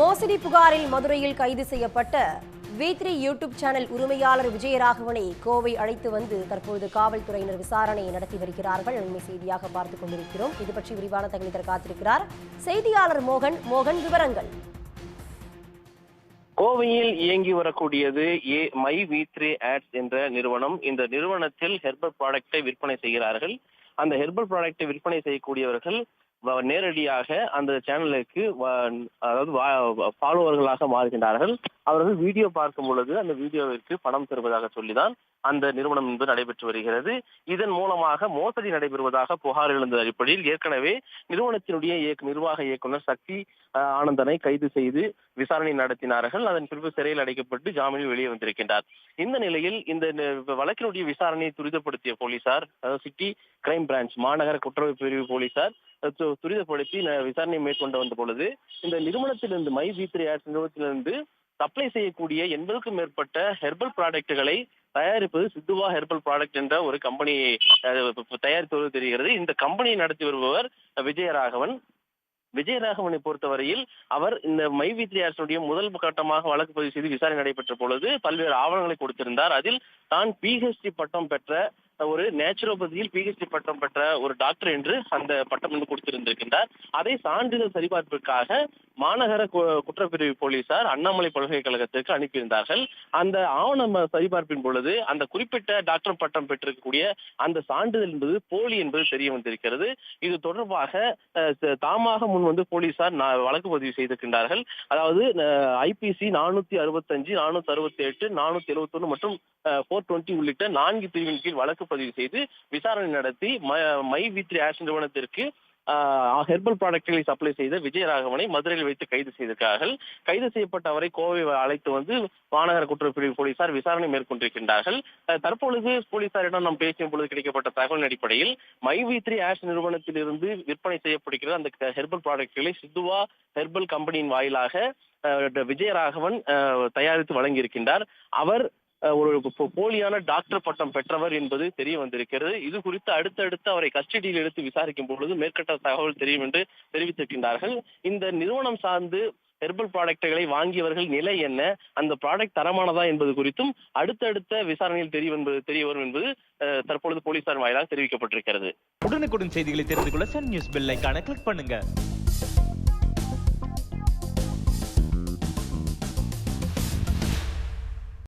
மோசடி புகாரில் மதுரையில் கைது செய்யப்பட்ட வி த்ரீ யூடியூப் சேனல் உரிமையாளர் விஜயராகவனை கோவை அழைத்து வந்து தற்போது காவல்துறையினர் விசாரணை நடத்தி வருகிறார்கள். உண்மை செய்தியாக பார்த்துக் கொண்டிருக்கிறோம். இது பற்றி விரிவான தகவல் தர காத்திருக்கிறார் செய்தியாளர் மோகன். மோகன் விவரங்கள். கோவையில் இயங்கி வரக்கூடியது A my V three ads என்ற நிறுவனம். இந்த நிறுவனத்தில் ஹெர்பல் ப்ராடக்டை விற்பனை செய்கிறார்கள். அந்த ஹெர்பல் ப்ராடக்டை விற்பனை செய்யக்கூடியவர்கள் நேரடியாக அந்த சேனலுக்கு வ- அதாவது ஃபாலோவர்களாக மாறுகின்றார்கள். அவர்கள் வீடியோ பார்க்கும் பொழுது அந்த வீடியோவிற்கு பணம் தருவதாக சொல்லிதான் அந்த நிறுவனம் என்பது நடைபெற்று வருகிறது. இதன் மூலமாக மோசடி நடைபெறுவதாக புகார் எழுந்த அடிப்படையில் ஏற்கனவே நிறுவனத்தினுடைய நிர்வாக இயக்குனர் சக்தி ஆனந்தனை கைது செய்து விசாரணை நடத்தினார்கள். அதன் பிறகு சிறையில் அடைக்கப்பட்டு ஜாமீனில் வெளியே வந்திருக்கின்றார். இந்த நிலையில் இந்த வழக்கினுடைய விசாரணையை துரிதப்படுத்திய போலீசார் சிட்டி கிரைம் பிரான்ச் மாநகர குற்றவை பிரிவு போலீசார் துரிதப்படுத்தி விசாரணை மேற்கொண்டு வந்த பொழுது இந்த நிறுவனத்திலிருந்து மை வி த்ரீ ஆட்ஸ் நிறுவனத்திலிருந்து சப்ளை செய்யக்கூடிய எண்பதுக்கும் மேற்பட்ட ஹெர்பல் ப்ராடக்ட்டுகளை தயாரிப்பது சித்துவா ஹெர்பல் ப்ராடக்ட் என்ற ஒரு கம்பெனி தயாரித்து வருவது தெரிகிறது. இந்த கம்பெனியை நடத்தி வருபவர் விஜயராகவன் விஜயராகவனை பொறுத்தவரையில் அவர் இந்த மை அரசனுடைய முதல் கட்டமாக வழக்கு பதிவு செய்து விசாரணை நடைபெற்ற பொழுது பல்வேறு ஆவணங்களை கொடுத்திருந்தார். அதில் தான் பிஹெச்டி பட்டம் பெற்ற ஒரு நேச்சுரோபதியில் பிஹெச்டி பட்டம் பெற்ற ஒரு டாக்டர் என்று அந்த பட்டம் என்று கொடுத்திருந்திருக்கின்றார். அதை சான்றிதழ் சரிபார்ப்பிற்காக மாநகர குற்றப்பிரிவு போலீசார் அண்ணாமலை பல்கலைக்கழகத்திற்கு அனுப்பியிருந்தார்கள். அந்த ஆவணம் சரிபார்ப்பின் பொழுது அந்த குறிப்பிட்ட டாக்டர் பட்டம் பெற்றிருக்கக்கூடிய அந்த சான்றிதழ் என்பது போலி என்பது தெரிய வந்திருக்கிறது. இது தொடர்பாக தாமாக முன் வந்து போலீசார் வழக்கு பதிவு செய்திருக்கின்றார்கள். அதாவது ஐபிசி நானூத்தி அறுபத்தஞ்சு நானூத்தி அறுபத்தி எட்டு நானூத்தி எழுபத்தி ஒன்று மற்றும் போர் டுவெண்ட்டி உள்ளிட்ட நான்கு பிரிவின் கீழ் வழக்கு பதிவு செய்து விசாரணை நடத்தி ம- மை வித்ரி ஆஷ் நிறுவனத்திற்கு ஹெர்பல் ப்ராடக்ட்களை சப்ளை செய்த விஜயராகவனை மதுரையில் வைத்து கைது செய்திருக்கிறார்கள். கைது செய்யப்பட்ட அவரை கோவை அழைத்து வந்து மாநகர குற்றப்பிரிவு போலீசார் விசாரணை மேற்கொண்டிருக்கின்றார்கள். தற்பொழுது போலீசாரிடம் நாம் பேசிய பொழுது கிடைக்கப்பட்ட தகவலின் அடிப்படையில் மை வி த்ரீ ஆஷ் நிறுவனத்திலிருந்து விற்பனை செய்யப்படுகிற அந்த ஹெர்பல் ப்ராடக்ட்களை சித்துவா ஹெர்பல் கம்பெனியின் வாயிலாக விஜயராகவன் தயாரித்து வழங்கியிருக்கின்றார். அவர் ஒரு போலியான டாக்டர் பட்டம் பெற்றவர் என்பது தெரிய வந்திருக்கிறது. இது குறித்து அடுத்தடுத்து அவரை கஸ்டடியில் எடுத்து விசாரிக்கும் பொழுது மேற்கட்ட தகவல் தெரியும் என்று தெரிவித்திருக்கின்றார்கள். இந்த நிறுவனம் சார்ந்து ஹெர்பல் ப்ராடக்ட்களை வாங்கியவர்கள் நிலை என்ன? அந்த ப்ராடக்ட் தரமானதா என்பது குறித்தும் அடுத்தடுத்த விசாரணையில் தெரிய என்பது தெரிய வரும் என்பது தற்பொழுது போலீசார் வாயிலாக தெரிவிக்கப்பட்டிருக்கிறது. உடனுக்குடன் செய்திகளை தெரிந்து கொள்ள சன் நியூஸ் பெல் ஐக்கான கிளிக் பண்ணுங்க.